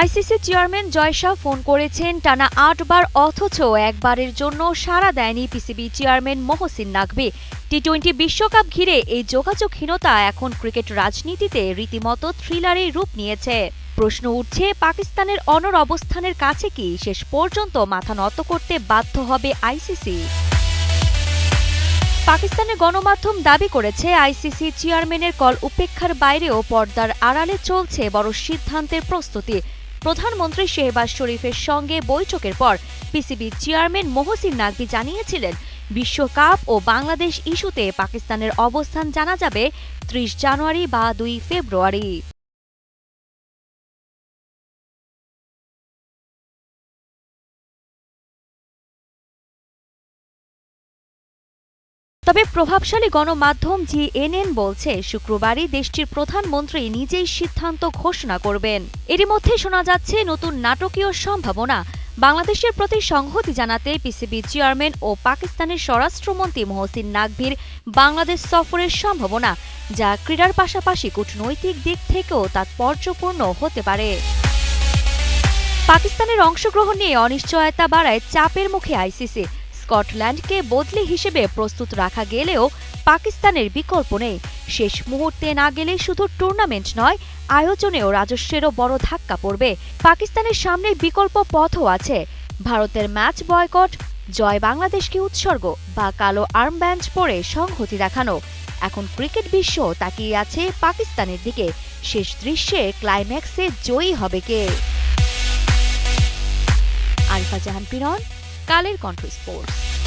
ICC chairman Jay Shah phone করেছেন, টানা আটবার অথচ একবারের জন্য সাড়া দেয়নি PCB chairman Mohsin Naqvi T twenty বিশ্বকাপ ঘিরে এই যোগাযোগহীনতা এখন ক্রিকেট রাজনীতিতে রীতিমতো থ্রিলারের রূপ নিয়েছে। প্রশ্ন উঠছে, পাকিস্তানের অনর অবস্থানের কাছে কি শেষ পর্যন্ত মাথা নত করতে বাধ্য হবে আইসিসি? পাকিস্তানের গণমাধ্যম দাবি করেছে, আইসিসি চেয়ারম্যানের কল উপেক্ষার বাইরেও পর্দার আড়ালে চলছে বড় সিদ্ধান্তের প্রস্তুতি। প্রধানমন্ত্রী শেহবাজ শরীফের সঙ্গে বৈঠকের পর পিসিবি চেয়ারম্যান মহসিন নাকবি জানিয়েছিলেন, বিশ্বকাপ ও বাংলাদেশ ইস্যুতে পাকিস্তানের অবস্থান জানা যাবে ত্রিশ জানুয়ারি বা দুই ফেব্রুয়ারি। তবে প্রভাবশালী গণমাধ্যম জিএনএন বলছে, শুক্রবারই দেশটির প্রধানমন্ত্রী নিজেই সিদ্ধান্ত ঘোষণা করবেন। এরই মধ্যে শোনা যাচ্ছে, নতুন নাটকীয় সম্ভাবনা। বাংলাদেশের প্রতি সংহতি জানাতে পিসিবি চেয়ারম্যান ও পাকিস্তানের স্বরাষ্ট্রমন্ত্রী মহসিন নাকভির বাংলাদেশ সফরের সম্ভাবনা, যা ক্রীড়ার পাশাপাশি কূটনৈতিক দিক থেকেও তাৎপর্যপূর্ণ হতে পারে। পাকিস্তানের অংশগ্রহণ নিয়ে অনিশ্চয়তা বাড়ায় চাপের মুখে আইসিসি। স্কটল্যান্ডকে বদলি হিসেবে প্রস্তুত রাখা গেলেও পাকিস্তানের বিকল্প নেই। শেষ মুহূর্তে না গেলে শুধু টুর্নামেন্ট নয়, আয়োজনেও রাজস্বেরও বড় ধাক্কা পড়বে। পাকিস্তানের সামনে বিকল্প পথও আছে। ভারতের ম্যাচ বয়কট, জয় বাংলাদেশকে উৎসর্গ বা কালো আর্মব্যান্ড পরে সংহতি দেখানো। এখন ক্রিকেট বিশ্ব তাকিয়ে আছে পাকিস্তানের দিকে। শেষ দৃশ্যে ক্লাইম্যাক্সে জয়ী হবে কে? আরিফা জাহান, পিরন। কালের কণ্ঠ স্পোর্টস